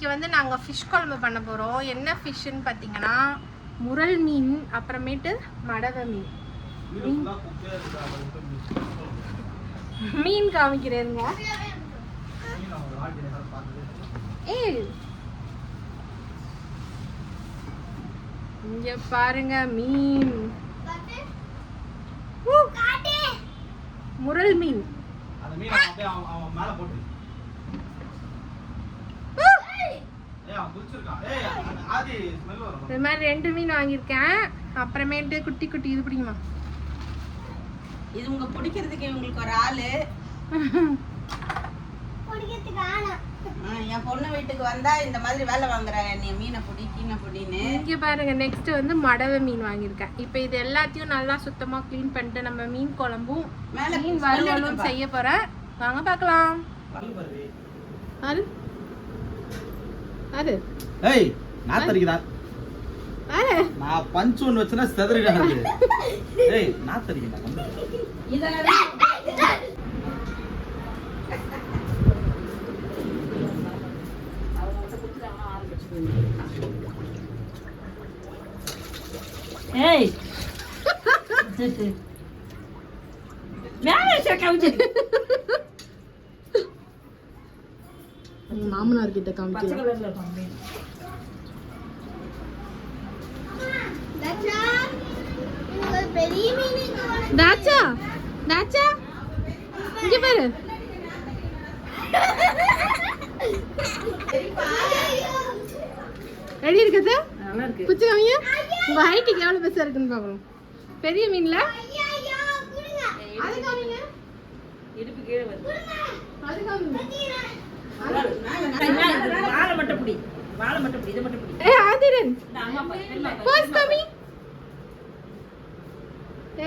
இன்றைக்கி வந்து நாங்கள் ஃபிஷ் குழம்பு பண்ண போகிறோம் என்ன ஃபிஷ்ஷுன்னு பார்த்தீங்கன்னா முரல் மீன் அப்புறமேட்டு மடவை மீன். மீன்? காமிக்கிறேருங்க. ஏய். இங்க பாருங்க மீன். முரல் மீன் அந்த மீன் அவன் அப்படியே அவன் அவன் மேல போட்டு ஊ. ஏய் அவன் குதிச்சிருக்கான் ஏய் அந்த ஆதி ஸ்மெல் வரும் இது மாதிரி ரெண்டு மீன் வாங்கியிருக்கேன். அப்புறமேட்டு குட்டி குட்டி இது பிடிக்குமா? இது உங்க பிடிக்கிறதுக்கு இவங்களுக்கு ஒரு ஆளு. என் பொண்ணு வீட்டுக்கு வந்தா இந்த மாதிரி வேலை வாங்குறாங்க நீ மீனை பிடி கீனை பிடின்னு. இங்க பாருங்க நெக்ஸ்ட் வந்து மடவை மீன் வாங்கியிருக்கேன். இப்போ இது எல்லாத்தையும் நல்லா சுத்தமா க்ளீன் பண்ணிட்டு நம்ம மீன் குழம்பும் மீன் வறுவலும். செய்ய போறேன். வாங்க பார்க்கலாம். அது அது ஏய் நாத்தரிக்குதா நான் பஞ்ச் ஒன்று வச்சுனா செதறிடாது ஏய் நாத்தரிக்குதா ஏய். கவுச்சு மாமனார் கிட்ட காமிக்கலாம் தாச்சா தாச்சா இங்க பாரு. ரெடி இருக்குது காமிங்க உங்க ஹைட்டுக்கு எவ்வளவு பெருசா இருக்குன்னு பார்க்கணும் பெரிய மீன்ல? இடுப்பு கீழே வருது. வாழை மட்டும் பிடி வாழை மட்டும் பிடி இதை மட்டும் பிடி ஏ ஆதிரன். ஃபர்ஸ்ட் காமி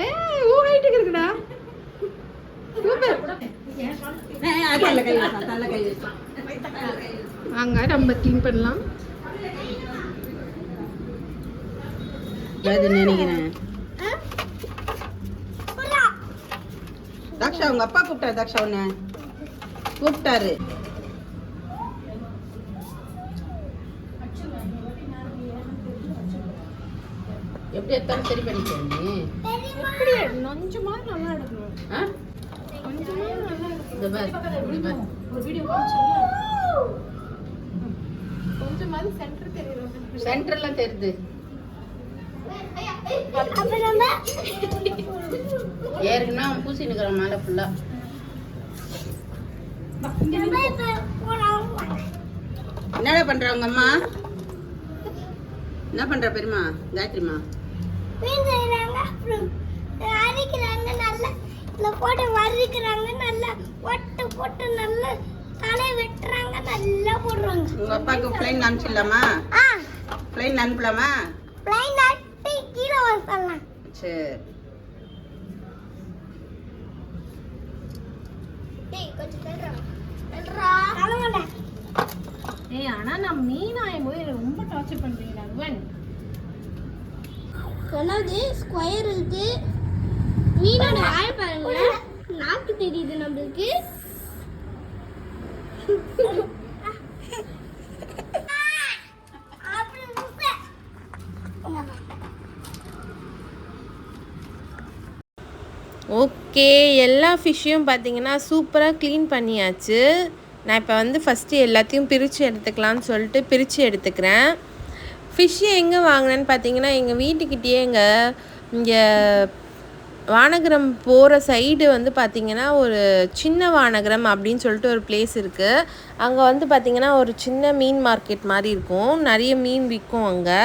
ஏய் ஊ ஹைட்டுக்கு இருக்குடா. சூப்பர். வாங்க நம்ம க்ளீன் பண்ணலாம். நினைக்கிறேன் தாக்ஷா உங்க அப்பா கூப்பிட்டாரு தாக்ஷா உன்ன. கூப்பிட்டாரு. எப்படி எடுத்தாலும் சரி பண்ணிக்கிறேன் எப்படி கொஞ்சமா நல்லா எடுக்கணும். ஆ? கொஞ்சமா நல்லா எடுக்கணும். ஒரு வீடியோ கொஞ்சமாவது சென்டர் தெரியுது. சென்டர்லாம் தெரியுது. ஏற்கனவே அவன் பூசி நிற்கிறான் மேலே ஃபுல்லா என்னடா பண்ற உங்க அம்மா? என்ன பண்ற பெரியமா காயத்ரிமா மீன் செய்யறாங்க அப்புறம் அரைக்கிறாங்க நல்லா இந்த போட்டு வறுக்கிறாங்க நல்லா ஒட்டு போட்டு நல்லா தலை வெட்டுறாங்க நல்லா போடுறாங்க. உங்க அப்பாவுக்கு பிளைன் அனுப்பிச்சிடலாமா? ஆ. பிளைன் அனுப்பலாமா? பிளைன் நட்டு கீழே வசலாம் சரி. ஏய் ஆனா நான் மீன் ஆயும் போது எனக்கு ரொம்ப டார்ச்சர் பண்றீங்க அருவன் சொன்னது ஸ்கொயர் இருக்கு மீனோட வாய் பாருங்க. நாக்கு தெரியுது நம்மளுக்கு. ஓகே எல்லா ஃபிஷ்ஷையும் பார்த்தீங்கன்னா சூப்பராக க்ளீன் பண்ணியாச்சு. நான் இப்போ வந்து ஃபஸ்ட்டு எல்லாத்தையும் பிரித்து எடுத்துக்கலாம்னு சொல்லிட்டு பிரித்து எடுத்துக்கிறேன். ஃபிஷ்ஷு எங்கே வாங்கினேன்னு பார்த்தீங்கன்னா எங்கள் வீட்டுக்கிட்டேயே இங்கே இங்கே வானகரம் போகிற சைடு வந்து பார்த்திங்கன்னா ஒரு சின்ன வானகரம் அப்படின்னு சொல்லிட்டு ஒரு பிளேஸ் இருக்குது அங்கே வந்து பார்த்திங்கன்னா ஒரு சின்ன மீன் மார்க்கெட் மாதிரி இருக்கும். நிறைய மீன் விற்கும் அங்கே.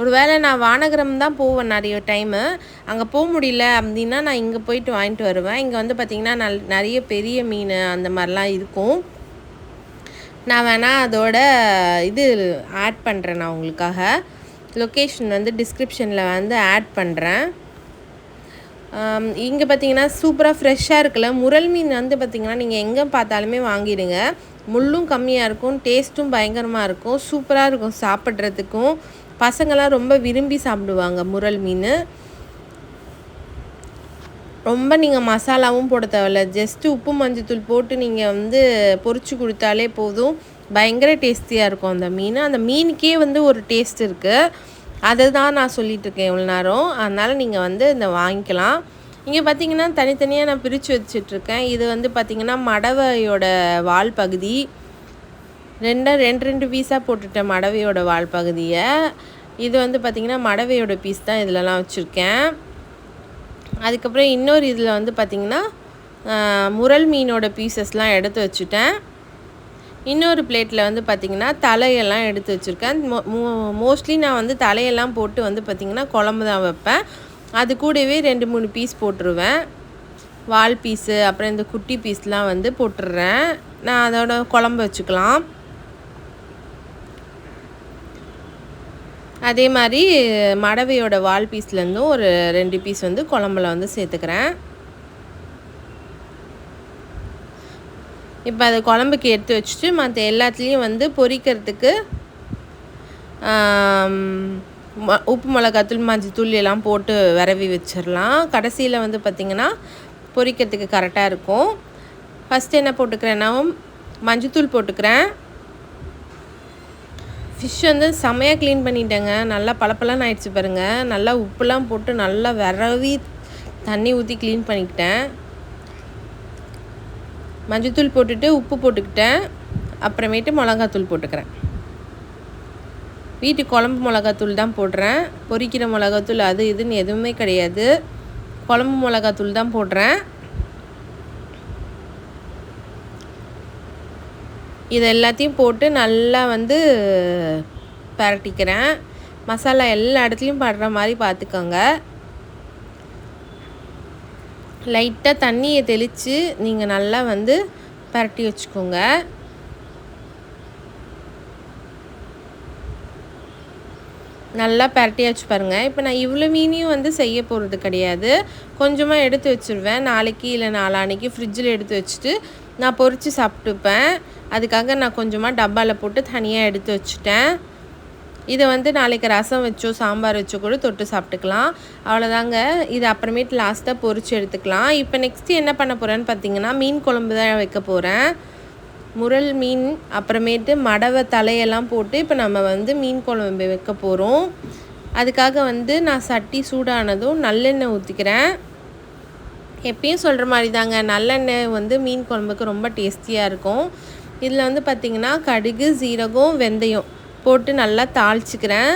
ஒரு வேளை நான் வானகரம் தான் போவேன் நிறைய டைமு அங்கே போக முடியல அப்படின்னா நான் இங்கே போயிட்டு வாங்கிட்டு வருவேன். இங்கே வந்து பார்த்திங்கன்னா நல் நிறைய பெரிய மீன் அந்த மாதிரிலாம் இருக்கும். நான் வேணால் அதோட இது ஆட் பண்ணுறேன் நான் உங்களுக்காக. லொக்கேஷன் வந்து டிஸ்கிரிப்ஷனில் வந்து ஆட் பண்ணுறேன் இங்கே பார்த்தீங்கன்னா சூப்பராக ஃப்ரெஷ்ஷாக இருக்குல்ல. முரல் மீன் வந்து பார்த்தீங்கன்னா நீங்கள் எங்கே பார்த்தாலுமே வாங்கிடுங்க. முள்ளும் கம்மியாக இருக்கும் டேஸ்ட்டும் பயங்கரமாக இருக்கும் சூப்பராக இருக்கும் சாப்பிட்றதுக்கும். பசங்களாம் ரொம்ப விரும்பி சாப்பிடுவாங்க முரல் மீன். ரொம்ப நீங்கள் மசாலாவும் போட தேவையில்ல. ஜஸ்ட்டு உப்பு மஞ்சத்தூள் போட்டு நீங்கள் வந்து பொறிச்சு கொடுத்தாலே போதும். பயங்கர டேஸ்டியாக இருக்கும் அந்த மீன். அந்த மீனுக்கே வந்து ஒரு டேஸ்ட் இருக்குது அதை தான் நான் சொல்லிகிட்ருக்கேன் இருக்கேன் இவ்வளோ நேரம். அதனால் நீங்கள் வந்து இந்த வாங்கிக்கலாம். இங்கே பார்த்தீங்கன்னா தனித்தனியாக நான் பிரித்து வச்சிட்ருக்கேன் இது வந்து பார்த்திங்கன்னா மடவையோட வால் பகுதி. ரெண்டாக ரெண்டு ரெண்டு பீஸாக போட்டுட்டேன் மடவையோட வால் பகுதியை. இது வந்து பார்த்திங்கன்னா மடவையோட பீஸ் தான் இதிலலாம் வச்சுருக்கேன். அதுக்கப்புறம் இன்னொரு இதில் வந்து பார்த்திங்கன்னா முரல் மீனோட பீசஸ்லாம் எடுத்து வச்சுட்டேன். இன்னொரு பிளேட்டில் வந்து பார்த்திங்கன்னா தலையெல்லாம் எடுத்து வச்சுருக்கேன். மோ மோஸ்ட்லி நான் வந்து தலையெல்லாம் போட்டு வந்து பார்த்திங்கன்னா குழம்பு தான் வைப்பேன். அது கூடவே ரெண்டு மூணு பீஸ் போட்டுருவேன். வால் பீஸு அப்புறம் இந்த குட்டி பீஸ்லாம் வந்து போட்டுடுறேன். நான் அதோட குழம்பு வச்சுக்கலாம். அதே மாதிரி மடவையோட வால் பீஸ்லேருந்தும் ஒரு ரெண்டு பீஸ் வந்து குழம்புல வந்து சேர்த்துக்கிறேன். இப்போ அதை குழம்புக்கு எடுத்து வச்சுட்டு மற்ற எல்லாத்துலேயும் வந்து பொரிக்கிறதுக்கு ம- உப்பு மிளகாத்தூள் மஞ்சத்தூள் எல்லாம் போட்டு விரவி வச்சிடலாம் கடைசியில் வந்து பார்த்திங்கன்னா பொரிக்கிறதுக்கு கரெக்டாக இருக்கும். ஃபஸ்ட்டு என்ன போட்டுக்கிறேன்னா மஞ்சத்தூள் போட்டுக்கிறேன். ஃபிஷ் வந்து செமையாக க்ளீன் பண்ணிட்டேங்க. நல்லா பளபளன்னு ஆயிடுச்சு பாருங்கள் நல்லா உப்புலாம் போட்டு நல்லா விரவி தண்ணி ஊற்றி க்ளீன் பண்ணிக்கிட்டேன். மஞ்சத்தூள் போட்டுட்டு உப்பு போட்டுக்கிட்டேன். அப்புறமேட்டு மிளகாத்தூள் போட்டுக்கிறேன். வீட்டு குழம்பு மிளகாத்தூள் தான் போடுறேன். பொரிக்கிற மிளகாத்தூள் அது இதுன்னு எதுவுமே கிடையாது. குழம்பு மிளகாத்தூள் தான் போடுறேன். இது எல்லாத்தையும் போட்டு நல்லா வந்து பரட்டிக்கிறேன். மசாலா எல்லா இடத்துலையும் படுற மாதிரி பார்த்துக்கோங்க. லைட்டாக தண்ணியை தெளித்து நீங்கள் நல்லா வந்து பரட்டி வச்சுக்கோங்க. நல்லா பரட்டியாச்சு பாருங்கள் இப்போ நான் இவ்வளோ மீனையும் வந்து செய்ய போகிறது கிடையாது. கொஞ்சமாக எடுத்து வச்சுருவேன். நாளைக்கு இல்லை நாளான்னைக்கு ஃப்ரிட்ஜில் எடுத்து வச்சுட்டு நான் பொறித்து சாப்பிட்டுப்பேன். அதுக்காக நான் கொஞ்சமாக டப்பாவில் போட்டு தனியாக எடுத்து வச்சுட்டேன். இதை வந்து நாளைக்கு ரசம் வச்சோ சாம்பார் வச்சோ கூட தொட்டு சாப்பிட்டுக்கலாம். அவ்வளோதாங்க இது அப்புறமேட்டு லாஸ்ட்டாக பொறிச்சு எடுத்துக்கலாம். இப்போ நெக்ஸ்ட்டு என்ன பண்ண போகிறேன்னு பார்த்தீங்கன்னா மீன் குழம்பு தான் வைக்க போகிறேன் முரல் மீன் அப்புறமேட்டு மடவை தலையெல்லாம் போட்டு இப்போ நம்ம வந்து மீன் குழம்பு வைக்க போகிறோம் அதுக்காக வந்து நான் சட்டி சூடானதும் நல்லெண்ணெய் ஊற்றிக்கிறேன் எப்பயும் சொல்கிற மாதிரி தாங்க நல்லெண்ணெய் வந்து மீன் குழம்புக்கு ரொம்ப டேஸ்டியாக இருக்கும். இதில் வந்து பார்த்திங்கன்னா கடுகு சீரகம் வெந்தயம் போட்டு நல்லா தாளிச்சிக்கிறேன்.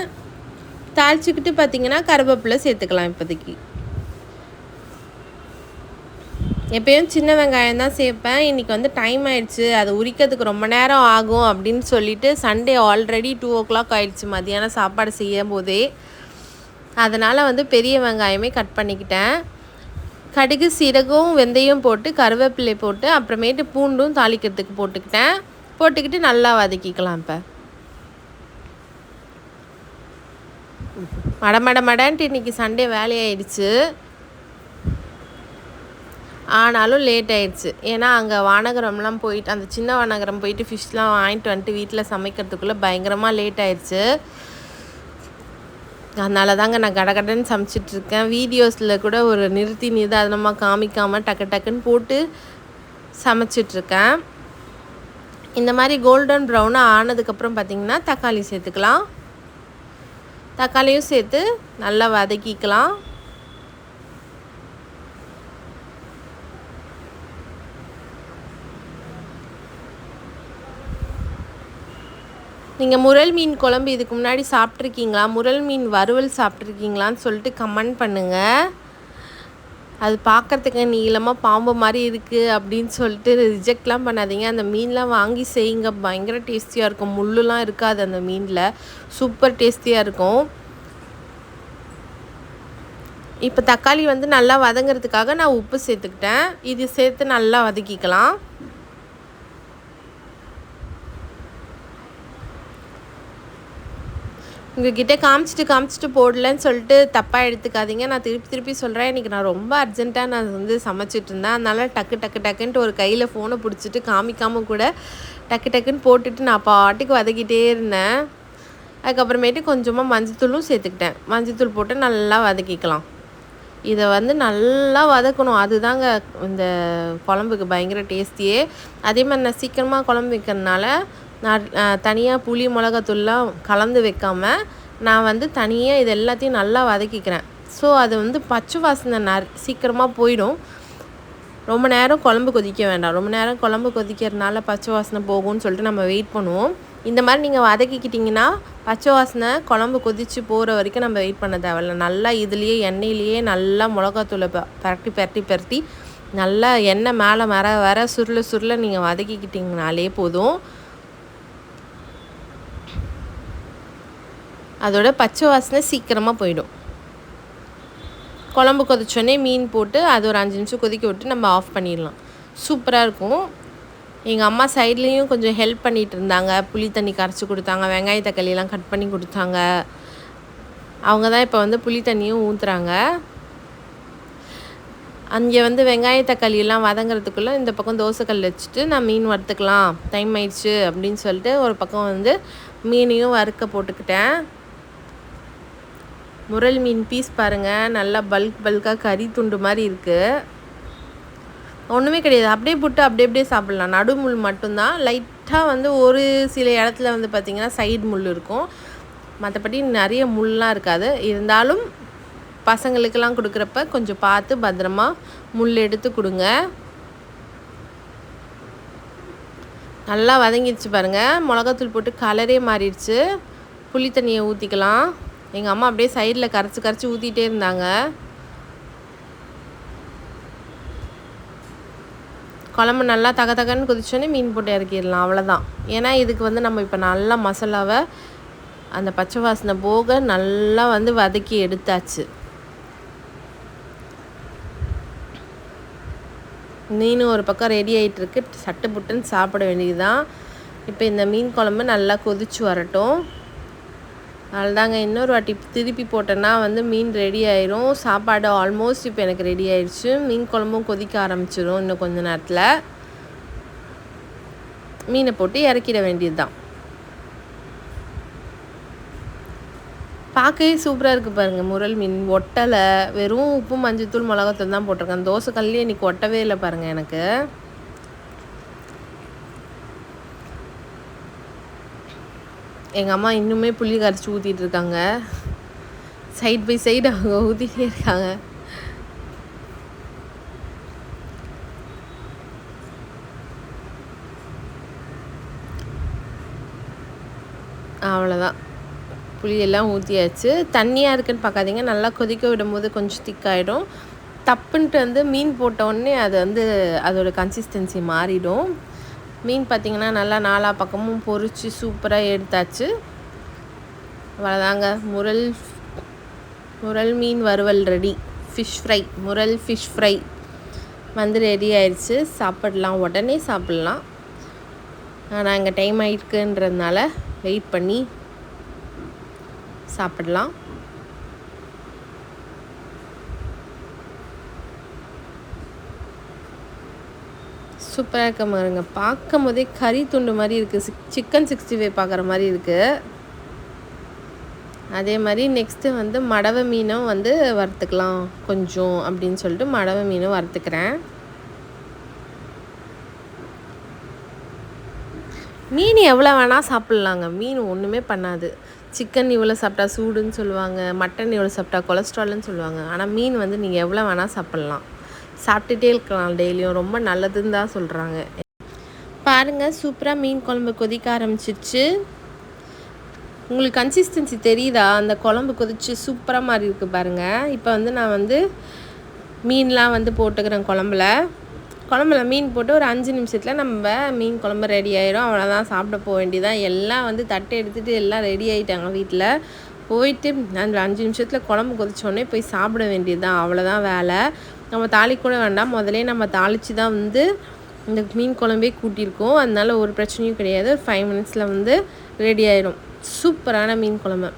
தாளிச்சிக்கிட்டு பார்த்திங்கன்னா கருவேப்பிலை சேர்த்துக்கலாம் இப்போதைக்கு. எப்பயும் சின்ன வெங்காயம் தான் சேர்ப்பேன். இன்றைக்கி வந்து டைம் ஆயிடுச்சு. அது உரிக்கிறதுக்கு ரொம்ப நேரம் ஆகும் அப்படின்னு சொல்லிட்டு Sunday already two o'clock ஆயிடுச்சு மதியானம் சாப்பாடு செய்யும் போதே அதனால் வந்து பெரிய வெங்காயமே கட் பண்ணிக்கிட்டேன். கடுகு சீரகம் வெந்தயம் போட்டு கருவேப்பிலை போட்டு அப்புறமேட்டு பூண்டும் தாளிக்கிறதுக்கு போட்டுக்கிட்டேன். போட்டுக்கிட்டு நல்லா வதக்கிக்கலாம் இப்போ. மட மட மடன்ட்டு இன்றைக்கி சண்டே வேலையாயிடுச்சு. ஆனாலும் லேட் ஆயிடுச்சு. ஏன்னா அங்கே வானகரம்லாம் போயிட்டு அந்த சின்ன வானகரம் போயிட்டு ஃபிஷ்லாம் வாங்கிட்டு வந்துட்டு வீட்டில் சமைக்கிறதுக்குள்ளே பயங்கரமாக லேட் ஆயிடுச்சு. அதனால தாங்க நான் கடகடன்னு சமைச்சிட்ருக்கேன். வீடியோஸில் கூட ஒரு நிறுத்தி நிதானமாக காமிக்காமல் டக்கு டக்குன்னு போட்டு சமைச்சிட்ருக்கேன். இந்த மாதிரி கோல்டன் ப்ரௌனாக ஆனதுக்கப்புறம் பார்த்திங்கன்னா தக்காளி சேர்த்துக்கலாம். தக்காளியும் சேர்த்து நல்லா வதக்கிக்கலாம். நீங்கள் முரல் மீன் குழம்பு இதுக்கு முன்னாடி சாப்பிட்ருக்கீங்களா முரல் மீன் வறுவல் சாப்பிட்ருக்கீங்களான்னு சொல்லிட்டு கமெண்ட் பண்ணுங்கள் அது பார்க்கறதுக்கு நீளமாக பாம்பு மாதிரி இருக்குது அப்படின்னு சொல்லிட்டு ரிஜெக்ட்லாம் பண்ணாதீங்க. அந்த மீன்லாம் வாங்கி செய்யுங்க. பயங்கர டேஸ்டியாக இருக்கும். முள்ளுலாம் இருக்காது அந்த மீனில். சூப்பர் டேஸ்டியாக இருக்கும். இப்போ தக்காளி வந்து நல்லா வதங்கிறதுக்காக நான் உப்பு சேர்த்துக்கிட்டேன். இது சேர்த்து நல்லா வதக்கிக்கலாம். உங்ககிட்ட காமிச்சிட்டு காமிச்சிட்டு போடலன்னு சொல்லிட்டு தப்பாக எடுத்துக்காதீங்க. நான் திருப்பி திருப்பி சொல்கிறேன் இன்றைக்கி நான் ரொம்ப அர்ஜென்ட்டாக நான் வந்து சமைச்சிட்டு இருந்தேன். அதனால் டக்கு டக்கு டக்குன்ட்டு ஒரு கையில் ஃபோனை பிடிச்சிட்டு காமிக்காமல் கூட டக்கு டக்குன்னு போட்டுட்டு நான் பாட்டுக்கு வதக்கிட்டே இருந்தேன். அதுக்கப்புறமேட்டு கொஞ்சமாக மஞ்சத்தூளும் சேர்த்துக்கிட்டேன். மஞ்சத்தூள் போட்டு நல்லா வதக்கிக்கலாம். இதை வந்து நல்லா வதக்கணும். அதுதாங்க இந்த குழம்புக்கு பயங்கர டேஸ்டியே அதே மாதிரி நான் சீக்கிரமாக குழம்பு வைக்கிறதுனால நான் தனியாக புளி மிளகாத்தூள்லாம் கலந்து வைக்காம நான் வந்து தனியாக இது எல்லாத்தையும் நல்லா வதக்கிக்கிறேன். ஸோ அது வந்து பச்சை வாசனை ந சீக்கிரமாக போயிடும். ரொம்ப நேரம் குழம்பு கொதிக்க வேண்டாம். ரொம்ப நேரம் குழம்பு கொதிக்கிறதுனால பச்சை வாசனை போகும்னு சொல்லிட்டு நம்ம வெயிட் பண்ணுவோம். இந்த மாதிரி நீங்கள் வதக்கிக்கிட்டிங்கன்னா பச்சை வாசனை குழம்பு கொதித்து போகிற வரைக்கும் நம்ம வெயிட் பண்ண தேவையில்ல. நல்லா இதுலேயே எண்ணெயிலேயே நல்லா மிளகாத்தூளை பரட்டி பரட்டி பரட்டி நல்லா எண்ணெய் மேலே மர வர சுருள சுருள நீங்கள் வதக்கிக்கிட்டிங்கனாலே போதும். அதோட பச்சை வாசனை சீக்கிரமாக போயிடும். குழம்பு கொதிச்சோடனே மீன் போட்டு அது ஒரு அஞ்சு நிமிஷம் கொதிக்க விட்டு நம்ம ஆஃப் பண்ணிடலாம். சூப்பராக இருக்கும். எங்கள் அம்மா சைட்லேயும் கொஞ்சம் ஹெல்ப் பண்ணிகிட்டு இருந்தாங்க. புளி தண்ணி கரைச்சி கொடுத்தாங்க. வெங்காய தக்காளியெல்லாம் கட் பண்ணி கொடுத்தாங்க. அவங்க தான் இப்போ வந்து புளி தண்ணியும் ஊற்றுறாங்க அங்கே வந்து வெங்காய தக்காளி எல்லாம் வதங்குறதுக்குள்ளே இந்த பக்கம் தோசைக்கல் வச்சுட்டு நான் மீன் வறுத்துக்கலாம். டைம் ஆயிடுச்சு அப்படின்னு சொல்லிட்டு ஒரு பக்கம் வந்து மீனையும் வறுக்க போட்டுக்கிட்டேன். முரல் மீன் பீஸ் பாருங்கள் நல்லா பல்க் பல்காக கறி துண்டு மாதிரி இருக்குது ஒன்றுமே கிடையாது. அப்படியே புட்டு அப்படியே அப்படியே சாப்பிட்லாம். நடுமுள் மட்டும்தான். லைட்டாக வந்து ஒரு சில இடத்துல வந்து பார்த்திங்கன்னா சைடு முள் இருக்கும். மற்றபடி நிறைய முள்லாம் இருக்காது. இருந்தாலும் பசங்களுக்கெல்லாம் கொடுக்குறப்ப கொஞ்சம் பார்த்து பத்திரமா முள் எடுத்து கொடுங்க. நல்லா வதங்கிடுச்சு பாருங்கள் மிளகாத்தூள் போட்டு கலரே மாறிடுச்சு. புளி தண்ணியை ஊற்றிக்கலாம் எங்கள் அம்மா அப்படியே சைடில் கரைச்சி கரைச்சி ஊற்றிட்டே இருந்தாங்க. குழம்பு நல்லா தக தகன்னு குதிச்சோன்னே மீன் போட்டு இறக்கிடலாம் அவ்வளோதான் ஏன்னா இதுக்கு வந்து நம்ம இப்போ நல்லா மசாலாவை அந்த பச்சை வாசனை போக நல்லா வந்து வதக்கி எடுத்தாச்சு. மீன் ஒரு பக்கம் ரெடி ஆகிட்டுருக்கு சட்டு புட்டுன்னு சாப்பிட வேண்டியதுதான். இப்போ இந்த மீன் குழம்பு நல்லா கொதிச்சு வரட்டும். அவ்வளோதாங்க இன்னொரு வாட்டி திருப்பி போட்டேன்னா வந்து மீன் ரெடி ஆயிரும். சாப்பாடு ஆல்மோஸ்ட் இப்போ எனக்கு ரெடி ஆயிடுச்சு. மீன் குழம்பும் கொதிக்க ஆரம்பிச்சிடும் இன்னும் கொஞ்ச நேரத்தில். மீனை போட்டு இறக்கிட வேண்டியது தான் பார்க்கவே சூப்பராக இருக்குது பாருங்கள் முரல் மீன். ஒட்டலை வெறும் உப்பு மஞ்சத்தூள் மிளகாத்தூள் தான் போட்டிருக்கேன். தோசை கல்லே இன்றைக்கி ஒட்டவே இல்லை பாருங்கள் எனக்கு. எங்கள் அம்மா இன்னுமே புளி கரைச்சி ஊற்றிட்டு இருக்காங்க. சைட் பை சைடு அவங்க ஊற்றிட்டே இருக்காங்க. அவ்வளோதான் புளியெல்லாம் ஊற்றியாச்சு தண்ணியாக இருக்குன்னு பார்க்காதீங்க. நல்லா கொதிக்க விடும்போது கொஞ்சம் திக்காயிடும் தப்புன்ட்டு வந்து மீன் போட்ட உடனே அது வந்து அதோடய கன்சிஸ்டன்சி மாறிடும். மீன் பார்த்திங்கன்னா நல்லா நாலா பக்கமும் பொறிச்சு சூப்பராக எடுத்தாச்சு. அவ்வளோதாங்க முரல் முரல் மீன் வறுவல் ரெடி ஃபிஷ் ஃப்ரை முரல் ஃபிஷ் ஃப்ரை வந்து ரெடி ஆயிடுச்சு சாப்பிடலாம். உடனே சாப்பிட்லாம். ஆனால் இங்கே டைம் ஆகிருக்குன்றதுனால வெயிட் பண்ணி சாப்பிடலாம். சூப்பராக இருக்க பாருங்க. பார்க்கும் போதே கறி துண்டு மாதிரி இருக்குது சிக்கன் சிக்ஸ்டி ஃபைவ் பார்க்குற மாதிரி இருக்குது அதே மாதிரி நெக்ஸ்ட்டு வந்து மடவை மீனும் வந்து வறுத்துக்கலாம். கொஞ்சம் அப்படின்னு சொல்லிட்டு மடவை மீனும் வறுத்துக்கிறேன். மீன் எவ்வளோ வேணால் சாப்பிட்லாங்க. மீன் ஒன்றுமே பண்ணாது. சிக்கன் இவ்வளோ சாப்பிட்டா சூடுன்னு சொல்லுவாங்க. மட்டன் இவ்வளோ சாப்பிட்டா கொலஸ்ட்ரால்னு சொல்லுவாங்க. ஆனால் மீன் வந்து நீங்கள் எவ்வளோ வேணால் சாப்பிட்லாம். சாப்பிட்டுட்டே இருக்கலாம் டெய்லியும். ரொம்ப நல்லதுன்னு தான் சொல்கிறாங்க பாருங்கள் சூப்பராக மீன் குழம்பு கொதிக்க ஆரம்பிச்சிருச்சு. உங்களுக்கு கன்சிஸ்டன்சி தெரியுதா? அந்த குழம்பு கொதிச்சு சூப்பராக மாதிரி இருக்குது பாருங்கள் இப்போ வந்து நான் வந்து மீன்லாம் வந்து போட்டுக்கிறேன் குழம்புல. குழம்புல மீன் போட்டு ஒரு அஞ்சு நிமிஷத்தில் நம்ம மீன் குழம்பு ரெடி ஆகிரும் அவ்வளோதான் சாப்பிட போக வேண்டியதான் எல்லாம் வந்து தட்டை எடுத்துகிட்டு எல்லாம் ரெடி ஆகிட்டாங்க வீட்டில் போயிட்டு அந்த அஞ்சு நிமிஷத்தில் குழம்பு கொதிச்சோடனே போய் சாப்பிட வேண்டியது தான் அவ்வளோதான் வேலை. நம்ம தாளிக்கூட வேண்டாம். முதலே நம்ம தாளித்து தான் வந்து இந்த மீன் குழம்பே கூட்டியிருக்கோம். அதனால ஒரு பிரச்சனையும் கிடையாது. ஒரு ஃபைவ் மினிட்ஸில் வந்து ரெடி ஆயிரும். சூப்பரான மீன் குழம்பு.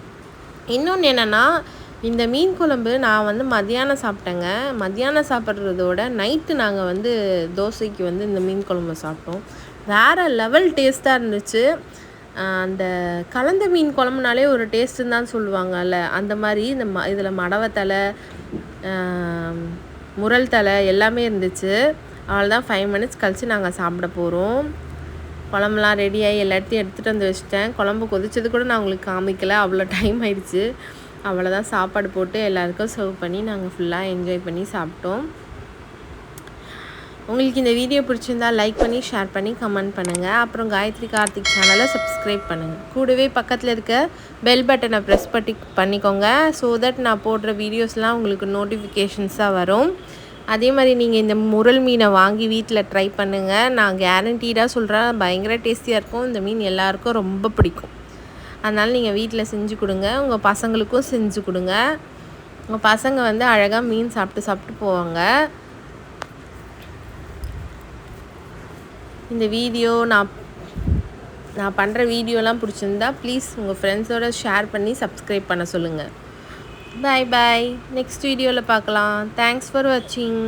இன்னொன்று என்னென்னா இந்த மீன் குழம்பு நான் வந்து மதியானம் சாப்பிட்டேங்க. மதியானம் சாப்பிட்றதோட நைட்டு நாங்கள் வந்து தோசைக்கு வந்து இந்த மீன் குழம்பு சாப்பிட்டோம். வேறு லெவல் டேஸ்ட்டாக இருந்துச்சு. அந்த கலந்த மீன் குழம்புனாலே ஒரு டேஸ்ட்டுன்னு தான் சொல்லுவாங்கல்ல. அந்த மாதிரி இந்த ம இதில் மடவத்தலை ஆஹ் முரல் தலை எல்லாமே இருந்துச்சு. அவ்வளோதான் ஃபைவ் மினிட்ஸ் கழித்து நாங்கள் சாப்பிட போகிறோம் குழம்புலாம் ரெடியாகி எல்லாத்தையும் எடுத்துகிட்டு வந்து வச்சிட்டேன். குழம்பு கொதிச்சது கூட நான் உங்களுக்கு காமிக்கல. அவ்வளோ டைம் ஆயிடுச்சு. அவ்வளோதான் சாப்பாடு போட்டு எல்லாருக்கும் சர்வ் பண்ணி நாங்கள் ஃபுல்லாக என்ஜாய் பண்ணி சாப்பிட்டோம். உங்களுக்கு இந்த வீடியோ பிடிச்சிருந்தா லைக் பண்ணி ஷேர் பண்ணி கமெண்ட் பண்ணுங்கள் அப்புறம் காயத்ரி கார்த்திக் சேனலை சப்ஸ்கிரைப் பண்ணுங்கள் கூடவே பக்கத்தில் இருக்க பெல் பட்டனை ப்ரெஸ் பண்ணி பண்ணிக்கோங்க. ஸோ தட் நான் போடுற வீடியோஸ்லாம் உங்களுக்கு நோட்டிஃபிகேஷன்ஸாக வரும். அதே மாதிரி நீங்கள் இந்த முரல் மீனை வாங்கி வீட்டில் ட்ரை பண்ணுங்கள் நான் கேரண்டீடாக சொல்கிறேன் பயங்கர டேஸ்டியாக இருக்கும். இந்த மீன் எல்லாருக்கும் ரொம்ப பிடிக்கும். அதனால் நீங்கள் வீட்டில் செஞ்சு கொடுங்க. உங்கள் பசங்களுக்கும் செஞ்சு கொடுங்க. உங்கள் பசங்க வந்து அழகாக மீன் சாப்பிட்டு சாப்பிட்டு போவாங்க. இந்த வீடியோ நான் நான் பண்ணுற வீடியோலாம் பிடிச்சிருந்தா ப்ளீஸ் உங்கள் ஃப்ரெண்ட்ஸோட ஷேர் பண்ணி சப்ஸ்கிரைப் பண்ண சொல்லுங்கள் பாய் பாய் நெக்ஸ்ட் வீடியோவில் பார்க்கலாம். தேங்க்ஸ் ஃபார் வாட்சிங்